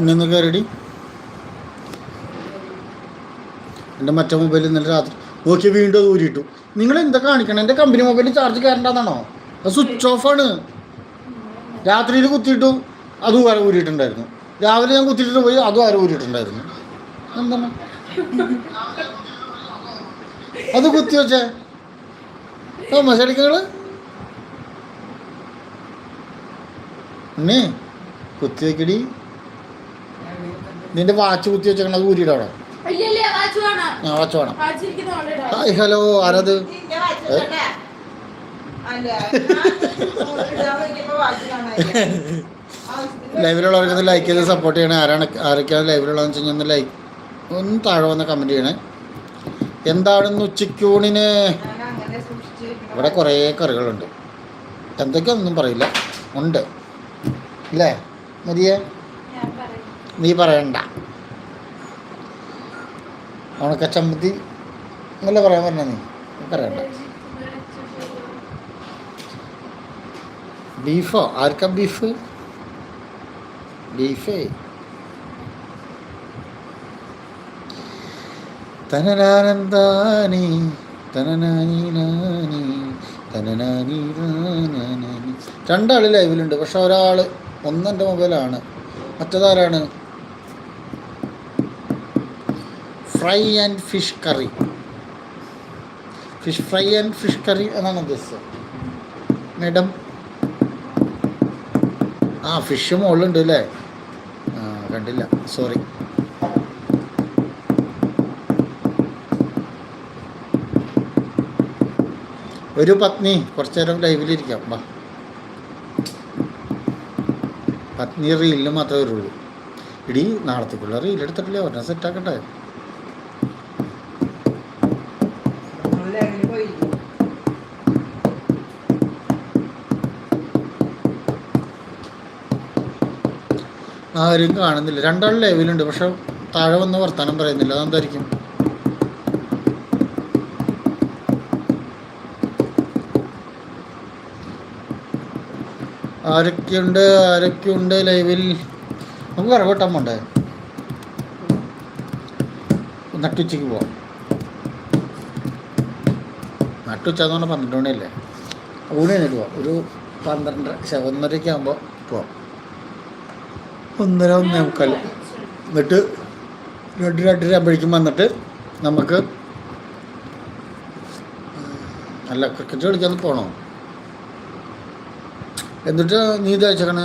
ഇന്നൊന്ന് കയറിടി. എന്റെ മറ്റേ മൊബൈൽ ഇന്നലെ രാത്രി നോക്കി വീണ്ടും അത് നിങ്ങൾ എന്താ കാണിക്കണം? എന്റെ കമ്പനി മൊബൈൽ ചാർജ് കയറേണ്ടതാണോ അത് സ്വിച്ച് ഓഫാണ് രാത്രിയിൽ കുത്തിയിട്ടു അതും ആരെ ഊരിയിട്ടുണ്ടായിരുന്നു. രാവിലെ ഞാൻ കുത്തിയിട്ട് പോയി അതും ആരെ ഊരിയിട്ടുണ്ടായിരുന്നു. എന്താണ് അത് കുത്തി വെച്ചേ. അടിക്കങ്ങൾ ഉണ്ണി. കുത്തി വെക്കടി നിന്റെ വാച്ച് കുത്തി വെച്ചേക്കണം അത് ഊരിയുടെ അവിടെ ആ വാച്ച് വേണം. ഹായ് ഹലോ ആരത്? ഇന്റെ വാച്ച് കണ്ടേ? അല്ല, ഞാൻ ഇടാൻ നോക്കിയപ്പോ വാച്ച് കാണാനില്ല. ആവശ്യത്തിന് ലൈവിലുള്ളവർക്ക് ലൈക്ക് ചെയ്ത് സപ്പോർട്ട് ചെയ്യണേ. ആരാണ് ആരൊക്കെയാണ് ലൈവിലുള്ളതെന്ന് വെച്ച് കഴിഞ്ഞാൽ ഒന്ന് ലൈക്ക് ഒന്ന് താഴെ വന്ന് കമന്റ് ചെയ്യണേ. എന്താണെന്ന് ഉച്ചക്കൂണിന്. ഇവിടെ കുറേ കറികളുണ്ട്. എന്തൊക്കെയാണെന്നൊന്നും പറയില്ല. ഉണ്ട്. ഇല്ലേ? മതിയേ. നീ പറയണ്ട. ഉണക്ക ചമ്മന്തി നല്ല പറയാൻ പറഞ്ഞ നീ? പറയണ്ട. ബീഫോ? ആർക്ക ബീഫ്? ബീഫേ. തനനാനന്ദാനി തനനാനി നാനി തനനാനി രണ്ടാൾ ലൈവിലുണ്ട് പക്ഷെ ഒരാൾ ഒന്നെന്റെ മൊബൈലാണ്. മറ്റേതാരാണ്? Fry and fish curry. Fish fry and fish curry എന്നാണ് ഉദ്ദേശിച്ചത്. മേഡം? ആ ഫിഷ് മുകളിലുണ്ട് അല്ലേ? ആ കണ്ടില്ല. സോറി. ഒരു പത്നി. കുറച്ചു നേരം ലൈവിലിരിക്കാം. വാ. പത്നി റീലിൽ മാത്രമേ വരുള്ളൂ. ഇടി നാളത്തേക്കുള്ള റീൽ എടുത്തിട്ടില്ല ഒരെണ്ണം സെറ്റാക്കട്ടെ. ആരും കാണുന്നില്ല. രണ്ടാൾ ലൈവിലുണ്ട് പക്ഷെ താഴെ വന്ന് വർത്താനം പറയുന്നില്ല. അതെന്തായിരിക്കും? ആരൊക്കെയുണ്ട്? ആരൊക്കെയുണ്ട് ലൈവിൽ നമുക്ക് വിറകോട്ടാൻ പോണ്ടേ നട്ടുച്ചയ്ക്ക് പോവാം. നട്ടുച്ച എന്ന് പറഞ്ഞാൽ പന്ത്രണ്ട് മണിയല്ലേ? ഊണ് കഴിഞ്ഞിട്ട് പോവാം. ഒരു പന്ത്രണ്ടര ശ്ശെ, ഒന്നരയ്ക്ക് ആകുമ്പോൾ പോവാം. ഒന്നര ഒന്നേ മുക്കാൽ എന്നിട്ട് രണ്ട് രണ്ടര ആകുമ്പോഴേക്കും വന്നിട്ട് നമുക്ക് അല്ല ക്രിക്കറ്റ് കളിക്കാൻ പോകണോ എന്നിട്ട് നീ ഇത് അയച്ചേക്കണേ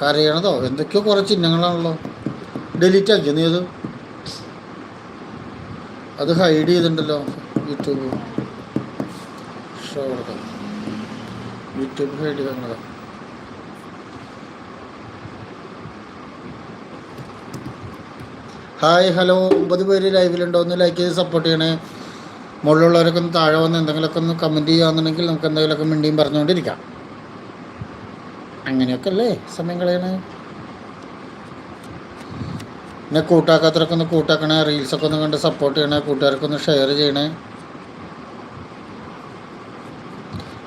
കരയണതോ? എന്തൊക്കെയോ കുറേ ചിഹ്നങ്ങളാണല്ലോ. ഡിലീറ്റ് ആക്കിയോ നീ അത്? അത് ഹൈഡ് ചെയ്തിട്ടുണ്ടല്ലോ യൂട്യൂബ്. യൂട്യൂബ് ഹൈഡ് ചെയ്തേക്കണതാ ഹായ് ഹലോ ഒമ്പത് പേര് ലൈവിലുണ്ടോ ഒന്ന് ലൈക്ക് ചെയ്ത് സപ്പോർട്ട് ചെയ്യണേ. മുകളിലുള്ളവരൊക്കെ ഒന്ന് താഴെ വന്ന് എന്തെങ്കിലുമൊക്കെ ഒന്ന് കമന്റ് ചെയ്യുകയാണെന്നുണ്ടെങ്കിൽ നമുക്ക് എന്തെങ്കിലുമൊക്കെ മിണ്ടിയും പറഞ്ഞുകൊണ്ടിരിക്കാം. അങ്ങനെയൊക്കെ അല്ലേ സമയം കളയണേ പിന്നെ കൂട്ടാക്കാത്തവരൊക്കെ ഒന്ന് കൂട്ടാക്കണേ റീൽസൊക്കെ ഒന്ന് കണ്ട് സപ്പോർട്ട് ചെയ്യണേ കൂട്ടുകാർക്കൊന്ന് ഷെയർ ചെയ്യണേ.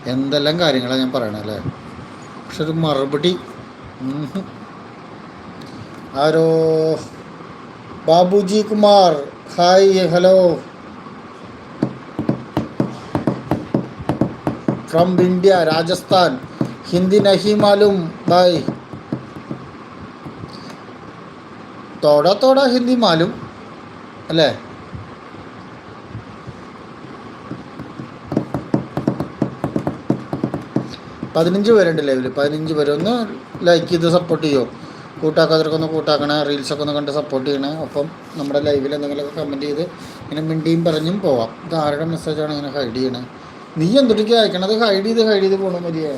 എന്തെല്ലാം കാര്യങ്ങളാണ് ഞാൻ പറയണേ അല്ലേ? പക്ഷെ ഒരു മറുപടി ആരോ? Babuji Kumar hi hello. From India Rajasthan. Hindi നഹി മാലും ബൈ തോട തോട ഹിന്ദി മാലും അല്ലേ? പതിനഞ്ച് പേരുണ്ട് ലൈവിൽ പതിനഞ്ച് പേര് ഒന്ന് ലൈക്ക് ചെയ്ത് സപ്പോർട്ട് ചെയ്യുമോ കൂട്ടാക്കാത്തവർക്ക് ഒന്ന് കൂട്ടാക്കണേ റീൽസൊക്കെ ഒന്ന് കണ്ട് സപ്പോർട്ട് ചെയ്യണേ. അപ്പം നമ്മുടെ ലൈവിൽ എന്തെങ്കിലുമൊക്കെ കമന്റ് ചെയ്ത് ഇങ്ങനെ മിണ്ടിയും പറഞ്ഞും പോവാം. ഇത് ആരുടെ മെസ്സേജാണ് ഇങ്ങനെ ഹൈഡ് ചെയ്യണേ? നീ എന്തൊക്കെ അയക്കണത്? ഹൈഡ് ചെയ്ത് ഹൈഡ് ചെയ്ത് പോകണം മതിയേ?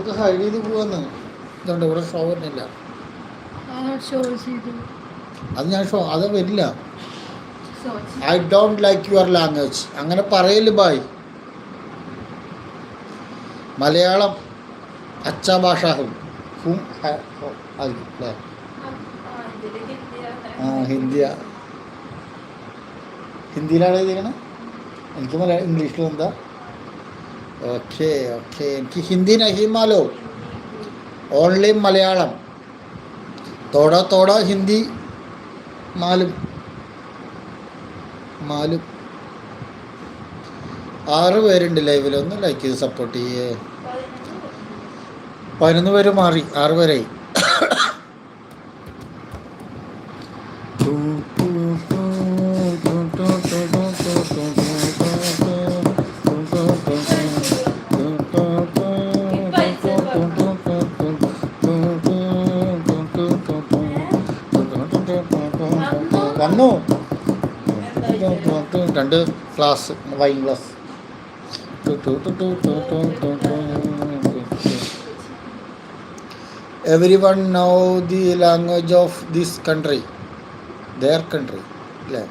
അതൊക്കെ ഹൈഡ് ചെയ്ത് പോവാന്ന്. ഇതുകൊണ്ട് ഇവിടെ ഷോ വരുന്നില്ല. അത് ഞാൻ ഷോ അത് വരില്ല. I don't like your language അങ്ങനെ പറയൽ ബായ് മലയാളം അച്ഛ ഭാഷ ഹും ഹും അല്ലേ. ആ ഹിന്ദിയ. ഹിന്ദിയിലാണ് എഴുതിയിരിക്കണേ? എനിക്ക് മലയാളം ഇംഗ്ലീഷിൽ എന്താ? ഓക്കെ ഓക്കെ എനിക്ക് ഹിന്ദി നഹീമാലോ ഓൺലി മലയാളം. തോട തോട ഹിന്ദി മാലും. മാലും. ആറ് പേരുണ്ട് ലൈവിൽ ഒന്ന് ലൈക്ക് ചെയ്ത് സപ്പോർട്ട് ചെയ്യേ. പതിനൊന്ന് പേര് മാറി. ആറ് പേരായി. വന്നു. രണ്ട് glass wine glass every one know the language of this country their country അല്ലേ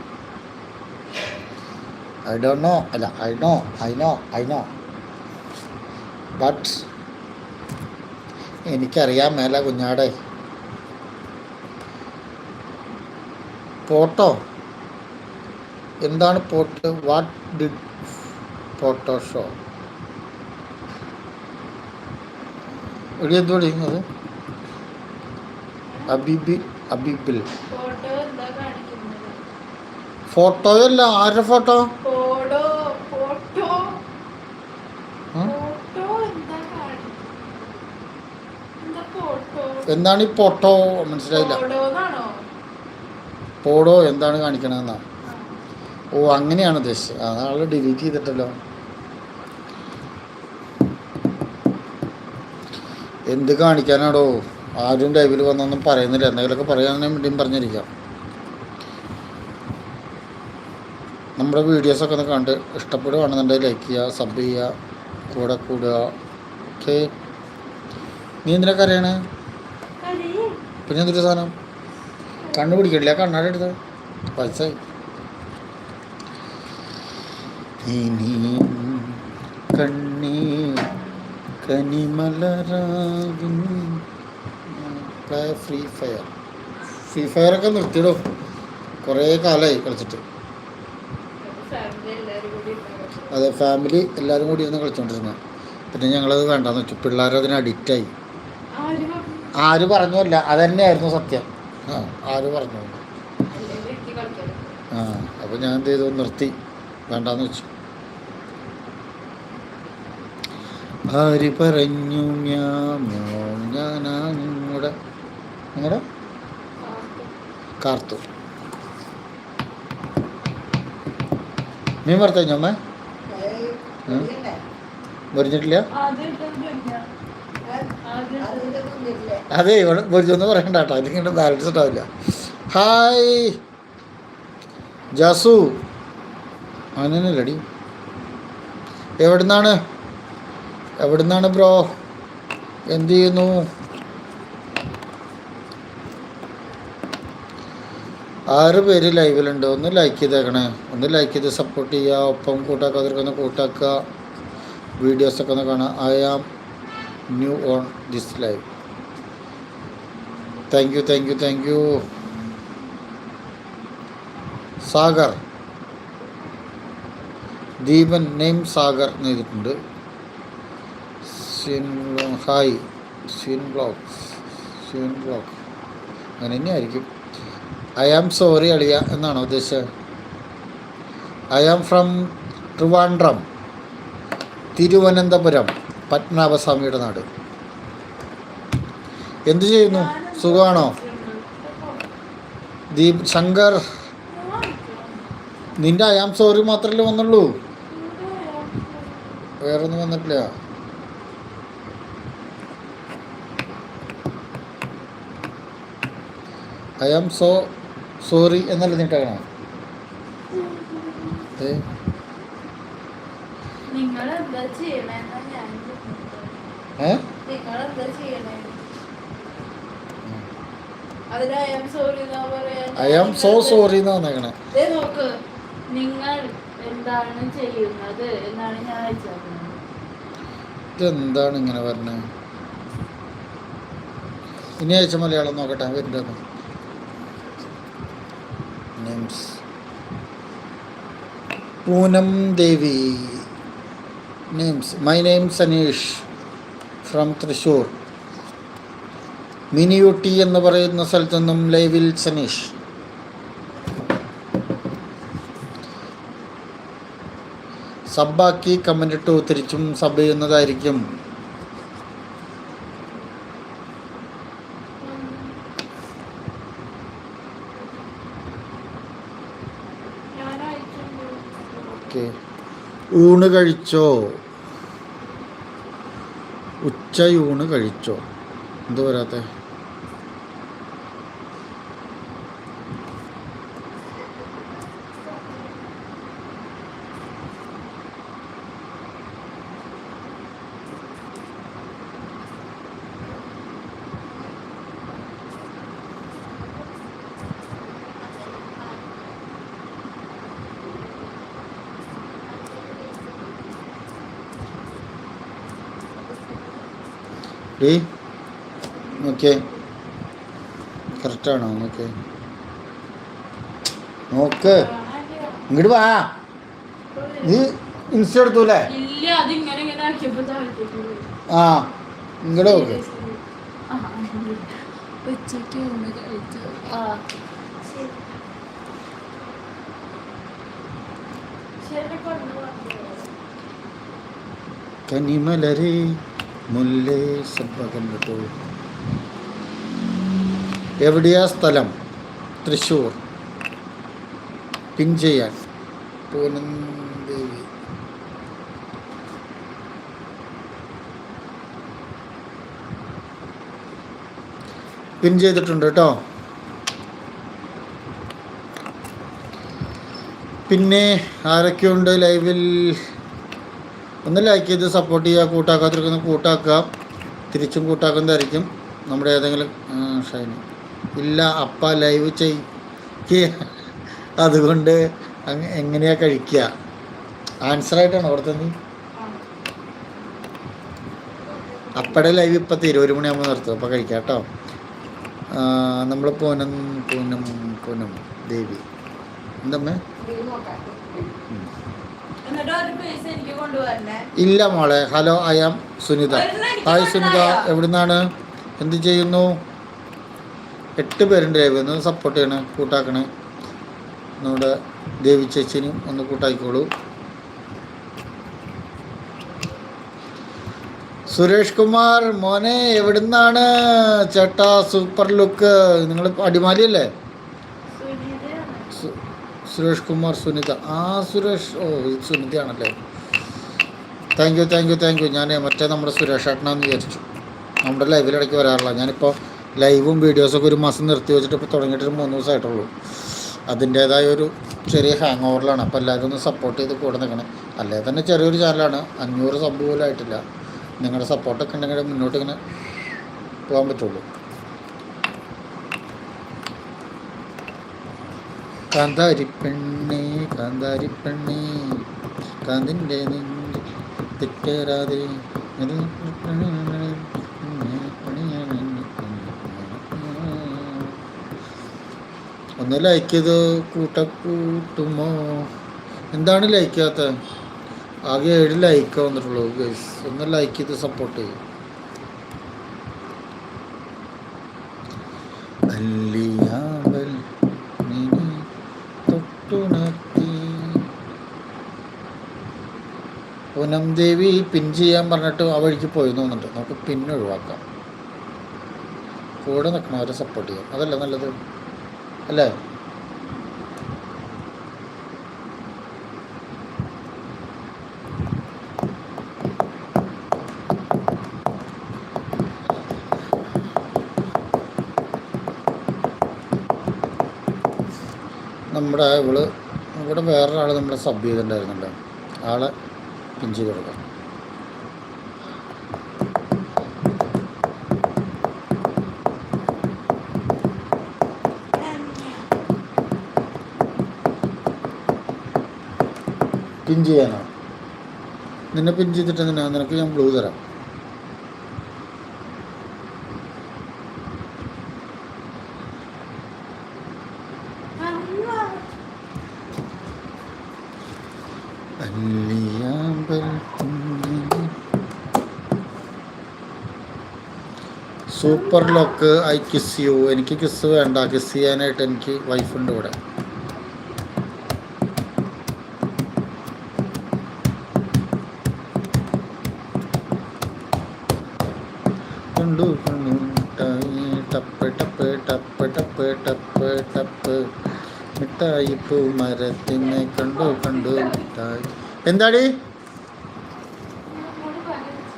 ഐ ഡോണ്ട് നോ അല്ല I know I know I know but എനിക്കറിയാൻ മേല കുഞ്ഞാടെ. പോട്ടോ? എന്താണ് പോട്ട്? വാട്ട് ഡിഡ് പോട്ടോ ഷോ ഇവിടെ എന്ത് പഠിക്കുന്നത് അബിബി അബിബിൽ. ഫോട്ടോയല്ല ആരുടെ ഫോട്ടോ? എന്താണ് ഈ പോട്ടോ മനസ്സിലായില്ല. പോടോ എന്താണ് കാണിക്കണമെന്നാണ് ഓ അങ്ങനെയാണ് ഉദ്ദേശിച്ചത്. അതാൾ ഡിലീറ്റ് ചെയ്തിട്ടല്ലോ. എന്ത് കാണിക്കാനാടോ? ആരും ലൈവിൽ വന്നൊന്നും പറയുന്നില്ല. എന്തെങ്കിലുമൊക്കെ പറയാൻ വേണ്ടിയും പറഞ്ഞിരിക്കാം. നമ്മുടെ വീഡിയോസൊക്കെ ഒന്ന് കണ്ട് ഇഷ്ടപ്പെടുകയാണെന്നുണ്ടെങ്കിൽ ലൈക്ക് ചെയ്യുക സബ് ചെയ്യുക കൂടെ കൂടുക. ഓക്കെ നീ എന്തിനൊക്കെ അറിയണേ? പിന്നെ എന്തൊരു സാധനം? കണ്ണു പിടിക്കില്ല കണ്ണാടെടുത്ത് പൈസ. ഇനി കണ്ണീർ കനിമലരാകും. Free fire. ഫ്രീ ഫയറൊക്കെ നിർത്തിയിടും. കുറേ കാലമായി കളിച്ചിട്ട്. അതെ ഫാമിലി എല്ലാവരും കൂടി ഇരുന്ന് കളിച്ചോണ്ടിരുന്നത്. പിന്നെ ഞങ്ങളത് വേണ്ടെന്ന് വെച്ചു. പിള്ളേരതിന് അഡിക്റ്റായി ആര് പറഞ്ഞു? ആര് പറഞ്ഞല്ല അതന്നെയായിരുന്നു സത്യം. ആ ആര് പറഞ്ഞു? ആ അപ്പോൾ ഞാൻ എന്ത് ചെയ്തു? നിർത്തി. വേണ്ടാന്ന് വെച്ചു. ആര് പറഞ്ഞു? ഞാനാ നിങ്ങളുടെ നിങ്ങളുടെ കാർത്തു. മീൻ വറുത്ത ഞമ്മ. മുരിഞ്ഞിട്ടില്ല അതെ ഇവിടെ മുരിഞ്ഞൊന്നും പറയണ്ട കേട്ടോ അല്ലെങ്കിൽ ബാലൻസ് ഉണ്ടാവില്ല ഹായ് ജാസു. റെഡി എവിടുന്നാണ്? എവിടുന്നാണ് ബ്രോ? എന്ത് ചെയ്യുന്നു? ആറ് പേര് ലൈവിലുണ്ട്. ഒന്ന് ലൈക്ക് ചെയ്തേക്കണേ. ഒന്ന് ലൈക്ക് ചെയ്ത് സപ്പോർട്ട് ചെയ്യുക. ഒപ്പം കൂട്ടാക്കാതിരിക്കുന്ന കൂട്ടാക്കുക. വീഡിയോസൊക്കെ ഒന്ന് കാണാം. I new on this live thank you thank you thank you Sagar Deepan name Sagar എന്ന് എഴുതിയിട്ടുണ്ട്. സിൻ ഹായ് സിൻ ബ്ലോക്ക് സിൻ ബ്ലോക്ക് അങ്ങനെ തന്നെയായിരിക്കും ഐ ആം സോറി അളിയ എന്നാണോ ഉദ്ദേശിച്ചത്? I am from Trivandrum Thiruvananthapuram പത്മനാഭസ്വാമിയുടെ നാട്. എന്തു ചെയ്യുന്നു? സുഖമാണോ? ദീപ് ശങ്കർ നിന്റെ അയാം സോറി മാത്രമല്ലേ വന്നുള്ളൂ? വേറെ ഒന്നും വന്നിട്ടില്ല. ഐ ആം സോ സോറി എന്നല്ല നീട്ടാണോ ഏ? നിങ്ങൾ എന്താ ചെയ്യണേ? ഐ ആം സോ സോറി എന്ന് നിങ്ങൾ എന്താണ് ചെയ്യുന്നത് എന്നാണ് ഞാൻ ഇതെന്താണ് ഇങ്ങനെ പറഞ്ഞത് ഇനി അയച്ച മലയാളം നോക്കട്ടെ വരുന്നത് names Poonam Devi. Names my name Saneesh from Thrissur Miniyootty എന്ന് പറയുന്ന സ്ഥലത്തു നിന്നും ലൈവിൽ സനീഷ്. സബ്ബാക്കി കമന്റ് ഇട്ടു തിരിച്ചും സബ് ചെയ്യുന്നതായിരിക്കും. ഓക്കെ ഊണ് കഴിച്ചോ? ഉച്ചയൂണ് കഴിച്ചോ? എന്ത് വരാത്തെ ഡേ നോക്കിയേ. കറക്റ്റാണോ ഓക്കെ നോക്ക്. ഇങ്ങോട്ട് വാ. നീ ഇൻസ്റ്റ എടുത്തൂലേ ആ ഇങ്ങോട്ട് നോക്ക്. കനിമലരെ മുല്ലേ സബ്ബകം കേട്ടോ എവിടെയാ സ്ഥലം? തൃശ്ശൂർ. പിൻ ചെയ്യാൻ ദേവി പിൻ ചെയ്തിട്ടുണ്ട് കേട്ടോ. പിന്നെ ആരൊക്കെയുണ്ട് ലൈവിൽ? ഒന്ന് ലൈക്ക് ചെയ്ത് സപ്പോർട്ട് ചെയ്യുക കൂട്ടാക്കാതിരിക്കുന്ന കൂട്ടാക്കുക. തിരിച്ചും കൂട്ടാക്കുന്നതായിരിക്കും നമ്മുടെ ഏതെങ്കിലും ഷൈനി. ഇല്ല അപ്പ ലൈവ് ചെയ്യ അതുകൊണ്ട് എങ്ങനെയാ കഴിക്കുക? ആൻസറായിട്ടാണ് അവിടുത്തെ നീ? അപ്പടെ ലൈവ് ഇപ്പം തീരും ഒരു മണിയാകുമ്പോൾ നിർത്തും. അപ്പോൾ കഴിക്കാം കേട്ടോ. നമ്മൾ പൂനം പൂനം പൂനം. ദേവി. എന്തമ്മേ എന്നിട്ട് ഒരു പൈസ എനിക്ക് കൊണ്ടുവരണേ ഇല്ല മോളെ. Hello I am Sunitha. Hi Sunitha. എവിടുന്നാണ്? എന്ത് ചെയ്യുന്നു? എട്ട് പേരുണ്ട് ലൈവ് ഒന്ന് സപ്പോർട്ട് ചെയ്യണേ കൂട്ടാക്കണേ. നമ്മുടെ ദേവി ചേച്ചിനും ഒന്ന് കൂട്ടാക്കിക്കോളൂ സുരേഷ് കുമാർ മോനെ എവിടുന്നാണ്? ചേട്ടാ സൂപ്പർ ലുക്ക് നിങ്ങൾ അടിമാലിയല്ലേ? സുരേഷ് കുമാർ സുനിത. ആ സുരേഷ് ഓ ഇത് സുനിതയാണല്ലേ? Thank you thank you thank you ഞാൻ മറ്റേ നമ്മുടെ സുരേഷ് ഏട്ടനാന്ന് വിചാരിച്ചു. നമ്മുടെ ലൈവിലിടയ്ക്ക് വരാറില്ല. ഞാനിപ്പോൾ ലൈവും വീഡിയോസൊക്കെ ഒരു മാസം നിർത്തി വെച്ചിട്ട് ഇപ്പോൾ തുടങ്ങിയിട്ട് മൂന്ന് ദിവസമായിട്ടുള്ളൂ. അതിന്റേതായ ഒരു ചെറിയ ഹാങ് ഓവറിലാണ് അപ്പോൾ എല്ലാവരും ഒന്ന് സപ്പോർട്ട് ചെയ്ത് കൂടെ നിൽക്കണം. അല്ലേ തന്നെ ചെറിയൊരു ചാനലാണ് അഞ്ഞൂറ് സബ് പോലും ആയിട്ടില്ല. നിങ്ങളുടെ സപ്പോർട്ടൊക്കെ ഉണ്ടെങ്കിൽ മുന്നോട്ട് ഇങ്ങനെ പോകാൻ പറ്റുള്ളൂ. കാന്താരി പെണ്ണേ കാന്താരി പെണ്ണേ കാന്തിന്റെ നെഞ്ച് തെറ്റേറാതെ ഒന്ന് ലൈക്ക് ചെയ്ത് കൂട്ട എന്താണ് ലൈക്ക് ചെയ്യാത്ത? ആകെ ഏഴ് ലൈക്ക് വന്നിട്ടുള്ളൂ ഗൈസ് ഒന്ന് ലൈക്ക് ചെയ്ത് സപ്പോർട്ട് ചെയ്യും. പൂനം ദേവി പിൻ ചെയ്യാൻ പറഞ്ഞിട്ട് ആ വഴിക്ക് പോയി തോന്നുന്നുണ്ട് നമുക്ക് പിൻ ഒഴിവാക്കാം. കൂടെ നിൽക്കണവരെ സപ്പോർട്ട് ചെയ്യാം. അതല്ല നല്ലത്? അല്ലേ? നമ്മുടെ ഇവൾ ഇവിടെ വേറൊരാൾ നമ്മളെ സബ് ചെയ്തിട്ടുണ്ടായിരുന്നല്ലോ. ആളെ പിഞ്ചി കൊടുക്കാം. പിൻ ചെയ്യാനോ? നിന്നെ പിൻ ചെയ്തിട്ട് എന്തിനാ നിനക്ക് ഞാൻ ബ്ലൂ തരാം. Super lock I kiss you എനിക്ക് കിസ് വേണ്ട. കിസ് ചെയ്യാനായിട്ട് എനിക്ക് വൈഫുണ്ട് ഇവിടെ. കണ്ടു കണ്ടു മിഠായി. ടപ്പ് ടപ്പ് ടപ്പ് ടപ്പ് ടപ്പ് ടപ്പ്. മിഠായി പൂ മരത്തിനെ കണ്ടു കണ്ടു മിഠായി. എന്താടി?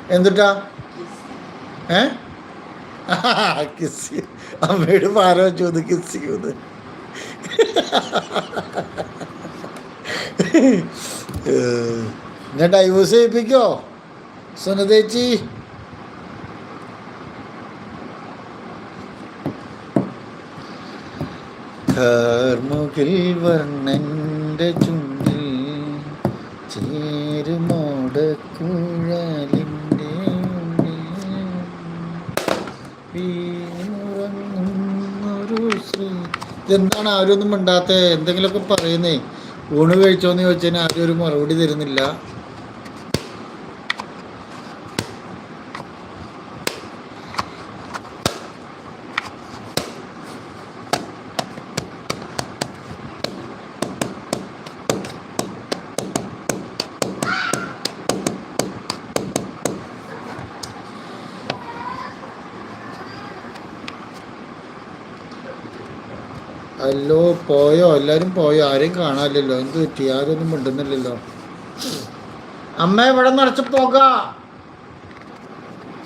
എന്തുട്ടാ? ഏ? കിസ് അമ്മയോട് പാര വെച്ചു കിസ് ചെയ്യുന്നത് ഞാൻ ഡൈവേഴ്സ് ചെയ്യിപ്പിക്കോ സുനതേച്ചി കാർമുകിൽ വർണന്റെ ചുണ്ടിൽ ചേരുമോട ഇതെന്താണ് ആരും ഒന്നും മിണ്ടാത്തത് എന്തെങ്കിലുമൊക്കെ പറയുന്നേ. ഊണ് കഴിച്ചോന്ന് ചോദിച്ചാൽ ആരും ഒരു മറുപടി തരുന്നില്ല. അല്ലോ പോയോ? എല്ലാരും പോയോ? ആരെയും കാണാനില്ലല്ലോ. എന്ത് പറ്റി? ആരൊന്നും മിണ്ടുന്നില്ലല്ലോ. അമ്മ ഇവിടെ നിറച്ച് പോക.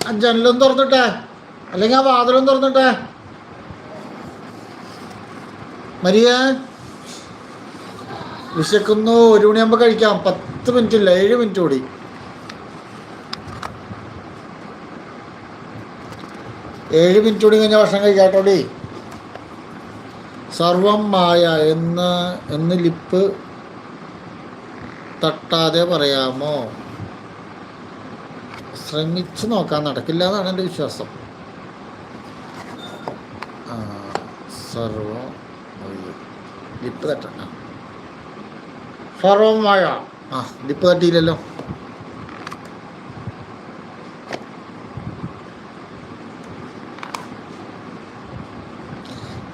ആ ജനലും തുറന്നിട്ടെ. അല്ലെങ്കിൽ ആ വാതിലും തുറന്നിട്ടെ. മരിയ വിശക്കുന്നു. ഒരു മണിയാകുമ്പോൾ കഴിക്കാം. പത്ത് മിനിറ്റ് ഇല്ല. ഏഴ് മിനിറ്റ് കൂടി. ഏഴ് മിനിറ്റ് കൂടി കഴിഞ്ഞാൽ ഭക്ഷണം കഴിക്കാട്ടോടി സർവം മായ എന്ന് എന്ന് ലിപ്പ് തട്ടാതെ പറയാമോ? ശ്രമിച്ചു നോക്കാൻ നടക്കില്ല എന്നാണ് എന്റെ വിശ്വാസം. സർവം മായ. ലിപ്പ് തട്ടണ്ട സർവമായ ആ ലിപ്പ് തട്ടിയില്ലല്ലോ.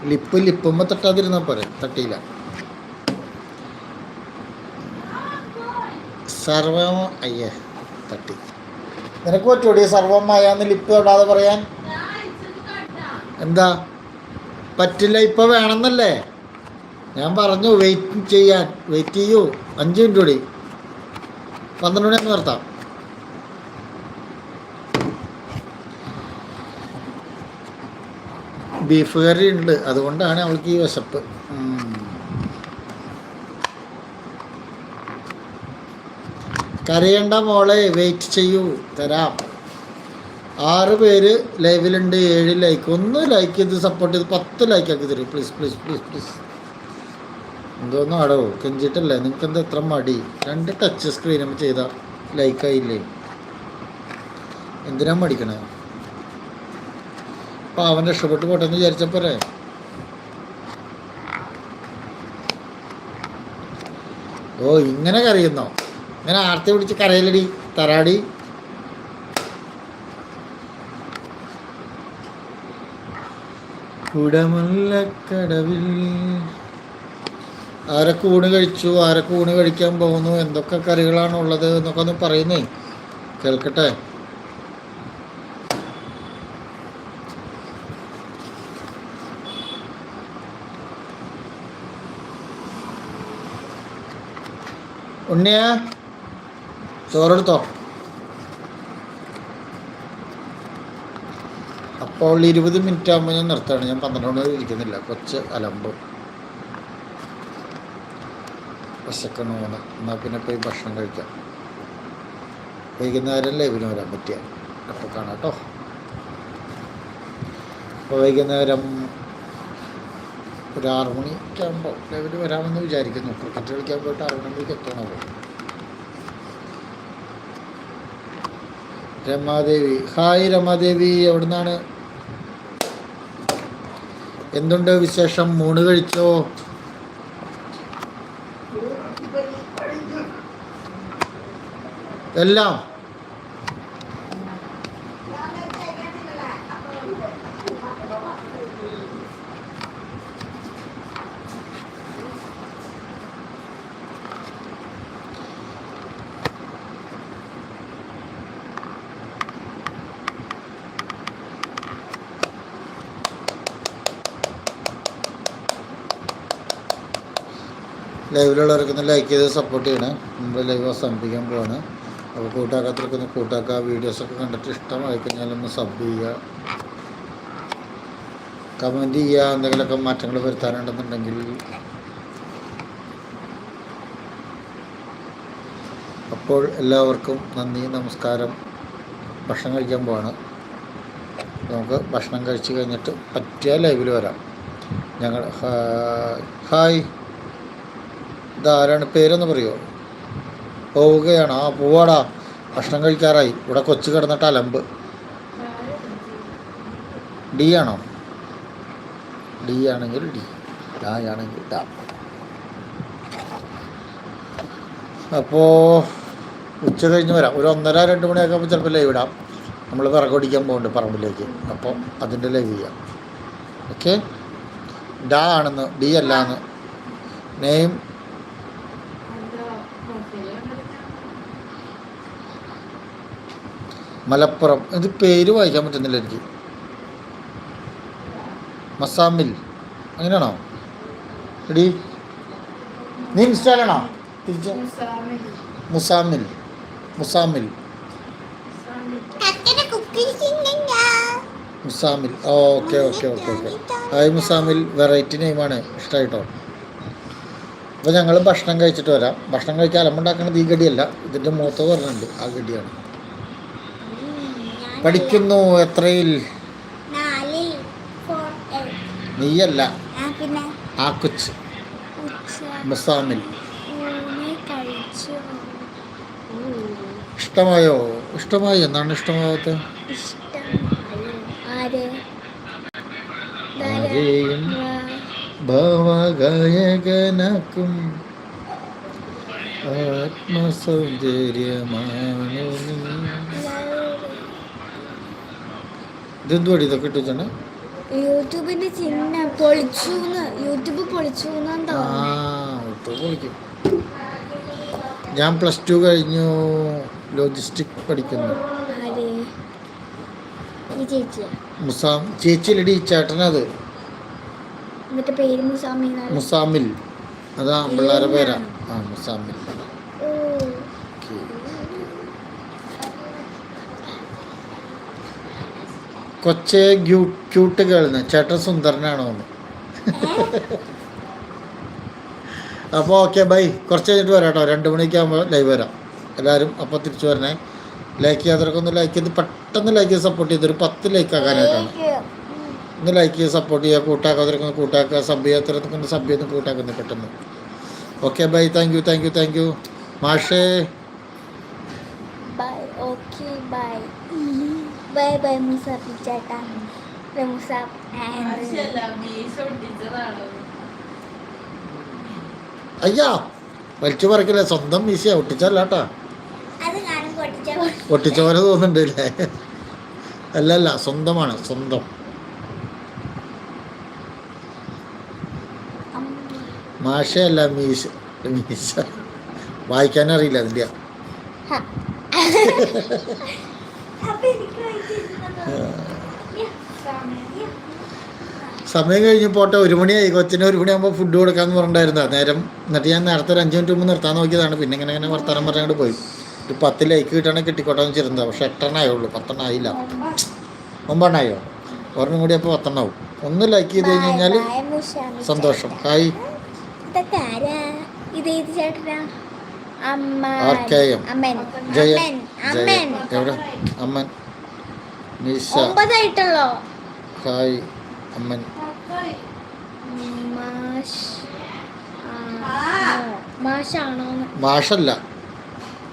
ലിപ്പ് ലിപ്പുമ്പോൾ തട്ടാതിരുന്നാൽ പോരെ തട്ടിയില്ല. സർവം അയ്യേ തട്ടി. നിനക്ക് പറ്റൂടി സർവമായാന്ന് ലിപ്പ് തൊടാതെ പറയാൻ? എന്താ? പറ്റില്ല ഇപ്പൊ വേണമെന്നല്ലേ? ഞാൻ പറഞ്ഞു വെയിറ്റ് ചെയ്യാൻ വെയിറ്റ് ചെയ്യൂ. അഞ്ച് മിനിറ്റ് കൂടി. പന്ത്രണ്ട് മണി നിർത്താം. ബീഫ് കറി ഉണ്ട്. അതുകൊണ്ടാണ് അവൾക്ക് ഈ വിശപ്പ്. കരയേണ്ട മോളെ വെയിറ്റ് ചെയ്യൂ. തരാം. ആറ് പേര് ലൈവിലുണ്ട്. ഏഴ് ലൈക്ക് ഒന്ന് ലൈക്ക് ചെയ്ത് സപ്പോർട്ട് ചെയ്ത് പത്ത് ലൈക്ക് ആക്കി തരും. പ്ലീസ് പ്ലീസ് പ്ലീസ് പ്ലീസ് എന്തോന്നും ആടോ കെഞ്ചിട്ടല്ലേ? നിങ്ങൾക്ക് എന്താ എത്ര മടി? രണ്ട് ടച്ച് സ്ക്രീനും ചെയ്ത ലൈക്കായില്ലേ എന്തിനാ മടിക്കണേ? അവൻ രക്ഷപ്പെട്ടു പോട്ടെ എന്ന് വിചാരിച്ചപ്പോരെ ഓ ഇങ്ങനെ കരയുന്നോ? ഇങ്ങനെ ആർത്തി പിടിച്ച് കരയിലടി തരാടി. കുടമുല്ലക്കടവിൽ ആരൊക്കെ ഊണ് കഴിച്ചു ആരൊക്കെ ഊണ് കഴിക്കാൻ പോകുന്നു എന്തൊക്കെ കറികളാണ് ഉള്ളത് എന്നൊക്കെ ഒന്ന് പറയുന്നേ. കേൾക്കട്ടെ? ഉണ്ണിയാ ചോറെടുത്തോ. അപ്പോൾ ഇരുപത് മിനിറ്റ് ആകുമ്പോൾ ഞാൻ നിർത്താണ് ഞാൻ പന്ത്രണ്ട് മണി ഇരിക്കുന്നില്ല. കൊച്ച് അലമ്പ്. വിശക്കണ ഊണ് എന്നാൽ പിന്നെ പോയി ഭക്ഷണം കഴിക്കാം. വൈകുന്നേരം ലൈവിന് വരാൻ പറ്റിയ? അപ്പോൾ കാണാം കേട്ടോ. അപ്പോൾ വൈകുന്നേരം ഒരു ആറ് മണിക്ക് ആകുമ്പോൾ ലൈവിൽ വരാമെന്ന് വിചാരിക്കുന്നു. ക്രിക്കറ്റ് കളിക്കാൻ പോയിട്ട് ആറ് മണിക്ക് എത്തണോ രമാദേവി. ഹായ് രമാദേവി എവിടുന്നാണ്? എന്തുണ്ട് വിശേഷം? മൂണ് കഴിച്ചോ? എല്ലാം? ലൈവിലുള്ളവർക്ക് ഒന്ന് ലൈക്ക് ചെയ്ത് സപ്പോർട്ട് ചെയ്യണം. നമ്മൾ ലൈവ് അവസാനിപ്പിക്കാൻ പോവാണ്. അപ്പോൾ കൂട്ടാക്കാത്തവർക്ക് ഒന്ന് കൂട്ടാക്കുക വീഡിയോസൊക്കെ കണ്ടിട്ട് ഇഷ്ടമായി കഴിഞ്ഞാൽ ഒന്ന് സബ് ചെയ്യുക കമന്റ് ചെയ്യുക എന്തെങ്കിലുമൊക്കെ മാറ്റങ്ങൾ വരുത്താനുണ്ടെന്നുണ്ടെങ്കിൽ. അപ്പോൾ എല്ലാവർക്കും നന്ദി നമസ്കാരം. ഭക്ഷണം കഴിക്കാൻ പോവാണ്. നമുക്ക് ഭക്ഷണം കഴിച്ച് കഴിഞ്ഞിട്ട് പറ്റിയ ലൈവിൽ വരാം. ഞങ്ങൾ ഹായ്. ഇതാരാണ്? പേരൊന്ന് പറയുമോ പോവുകയാണ്. ആ പോവാടാ. ഭക്ഷണം കഴിക്കാറായി. ഇവിടെ കൊച്ചു കിടന്നിട്ട് അലമ്പ് ഡി ആണോ? ഡി ആണെങ്കിൽ ഡി. ആണെങ്കിൽ ഡാ. അപ്പോൾ ഉച്ച കഴിഞ്ഞ് വരാം. ഒരു ഒന്നര രണ്ട് മണിയൊക്കെ ആകുമ്പോൾ ചിലപ്പോൾ ലൈവ് ഇടാം നമ്മൾ വിറകൊടിക്കാൻ പോകുന്നുണ്ട് പറമ്പിലേക്ക്. അപ്പോൾ അതിന്റെ ലൈവ് ചെയ്യാം. ഓക്കെ ഡാ ആണെന്ന് ഡി അല്ല എന്ന് നെയിം എന്താ പ്രൊഫൈൽ മലപ്പുറം. ഇത് പേര് വായിക്കാൻ പറ്റുന്നില്ല എനിക്ക്. മസാമിൽ. അങ്ങനെയാണോ? എടി നീ ഇൻസ്റ്റാലാണോ തിരിച്ച്. Muzammil. Muzammil. Muzammil. Okay okay okay okay. Hi Muzammil. Variety നെയിമാണ്. ഇഷ്ടമായിട്ടോ അപ്പോൾ ഞങ്ങൾ ഭക്ഷണം കഴിച്ചിട്ട് വരാം. ഭക്ഷണം കഴിക്കാൻ അലമ്പുണ്ടാക്കുന്നത് ഈ ഗടിയല്ല. ഇതിന്റെ മൂത്ത പറഞ്ഞിട്ടുണ്ട്. ആ ഗഡിയാണ് പഠിക്കുന്നു എത്രയിൽ? നീയല്ല. ആ കൊച്ച്. മുസാമിൽ ഇഷ്ടമായോ? ഇഷ്ടമായി. എന്താണ് ഇഷ്ടമാവാത്ത? ആരെയും ഭാവഗായകനാക്കും. ആത്മസൗന്ദര്യമാണ് നീ. ഇതെന്തുവാടി ഇതൊക്കെ ഇട്ടിച്ചാണ് യൂട്യൂബിന്റെ ചിഹ്നം പൊളിച്ചു യൂട്യൂബ് പൊളിച്ചു ഇട്ട് പൊളിക്കും. ഞാൻ പ്ലസ് ടു കഴിഞ്ഞു. ലോജിസ്റ്റിക് പഠിക്കുന്നു. മുസാം ചേച്ചിയിലടി ചേട്ടനത്. മുസാമിൽ. അതാ പിള്ളേരെ പേരാ. ആ മുസാമിൽ ഓ ഓക്കേ. കൊച്ചെ ക്യൂട്ട് കേൾന്ന് ചേട്ടൻ സുന്ദരനാണോ എന്ന്. അപ്പോൾ ഓക്കെ ബൈ കുറച്ച് കഴിഞ്ഞിട്ട് വരാം കേട്ടോ രണ്ട് മണിക്ക് ആകുമ്പോൾ ലൈവ് വരാം. എല്ലാവരും അപ്പോൾ തിരിച്ചു വരണേ. ലൈക്ക് ചെയ്യാത്തവർക്ക് ഒന്ന് ലൈക്ക് ചെയ്ത് പെട്ടെന്ന് ലൈക്ക് ചെയ്ത് സപ്പോർട്ട് ചെയ്തൊരു ഒരു പത്ത് ലൈക്ക് ആക്കാനായിട്ടാണ്. ഒന്ന് ലൈക്ക് ചെയ്ത് സപ്പോർട്ട് ചെയ്യുക കൂട്ടാക്കാത്തവർക്ക് ഒന്ന് കൂട്ടാക്കുക സബ് ചെയ്യാത്തവർക്ക് ഒന്ന് സബ് ചെയ്ത് കൂട്ടാക്കുന്നത് പെട്ടെന്ന്. Okay bye thank you thank you thank you മാഷേ. Bye okay bye bye bye മുസാഫി ചേട്ടാ മുസാഫ് അയ്യാ വലിച്ചു പറിക്കില്ല സ്വന്തം മീശ ഒട്ടിച്ചല്ല കേട്ടാ അത് ഞാനും പൊട്ടിച്ച ഒട്ടിച്ച പോലെ തോന്നുന്നുണ്ട് അല്ലേ അല്ല അല്ല സ്വന്തമാണ് സ്വന്തം. മാഷയല്ല മീശ മീശ. വായിക്കാനറിയില്ല അതിന്റെ. സമയം കഴിഞ്ഞ് പോട്ടെ. ഒരു മണിയായി. കൊച്ചിന് ഒരു മണിയാകുമ്പോൾ ഫുഡ് കൊടുക്കാമെന്ന് പറഞ്ഞിട്ടുണ്ടായിരുന്നു. നേരം എന്നിട്ട് ഞാൻ നേരത്തെ ഒരു അഞ്ച് മിനിറ്റ് മുമ്പ് നിർത്താൻ നോക്കിയതാണ്. പിന്നെ ഇങ്ങനെ ഇങ്ങനെ വർത്തമാനം പറഞ്ഞുകൊണ്ട് പോയി. ഒരു പത്ത് ലൈക്ക് കിട്ടണമെങ്കിൽ കിട്ടിക്കോട്ടെ എന്ന് വെച്ചിരുന്നത്. പക്ഷെ എട്ടെണ്ണായുള്ളൂ പത്തെണ്ണം ആയില്ല. ഒമ്പെണ്ണായോ ഒരെണ്ണം കൂടി അപ്പോൾ പത്തെണ്ണാവും ഒന്ന് ലൈക്ക് ചെയ്ത് കഴിഞ്ഞ് കഴിഞ്ഞാൽ സന്തോഷം. ഹായ് ഇതൊക്കെ അമ്മൻ. എവിടെ? നിഷ. ഹായ് അമ്മൻ? മാഷല്ല.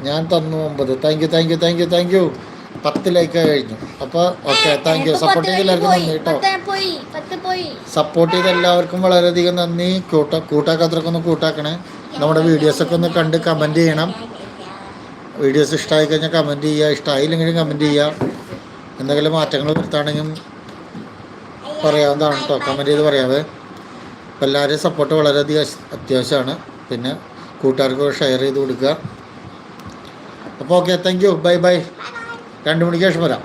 ഞാൻ തന്നു ഒമ്പത്. Thank you thank you thank you thank you പത്ത് ലൈക്ക് കഴിഞ്ഞു. അപ്പോൾ ഓക്കെ താങ്ക് യു സപ്പോർട്ട് എല്ലാവർക്കും പോയി, നന്ദി കേട്ടോ. സപ്പോർട്ട് ചെയ്ത എല്ലാവർക്കും വളരെയധികം നന്ദി. കൂട്ട കൂട്ടാക്കാത്തവർക്കൊന്ന് കൂട്ടാക്കണേ. നമ്മുടെ വീഡിയോസൊക്കെ ഒന്ന് കണ്ട് കമന്റ് ചെയ്യണം. വീഡിയോസ് ഇഷ്ടമായി കഴിഞ്ഞാൽ കമന്റ് ചെയ്യുക ഇഷ്ടമായില്ലെങ്കിലും കമന്റ് ചെയ്യുക. എന്തെങ്കിലും മാറ്റങ്ങൾ വരുത്താണെങ്കിൽ പറയാവുന്നതാണ് കേട്ടോ കമന്റ് ചെയ്ത് പറയാവേ. അപ്പോൾ എല്ലാവരെയും സപ്പോർട്ട് വളരെയധികം അത്യാവശ്യമാണ്. പിന്നെ കൂട്ടുകാർക്ക് ഷെയർ ചെയ്ത് കൊടുക്കുക. അപ്പോൾ okay thank you bye bye രണ്ട് മണിക്ക് ശേഷം വരാം.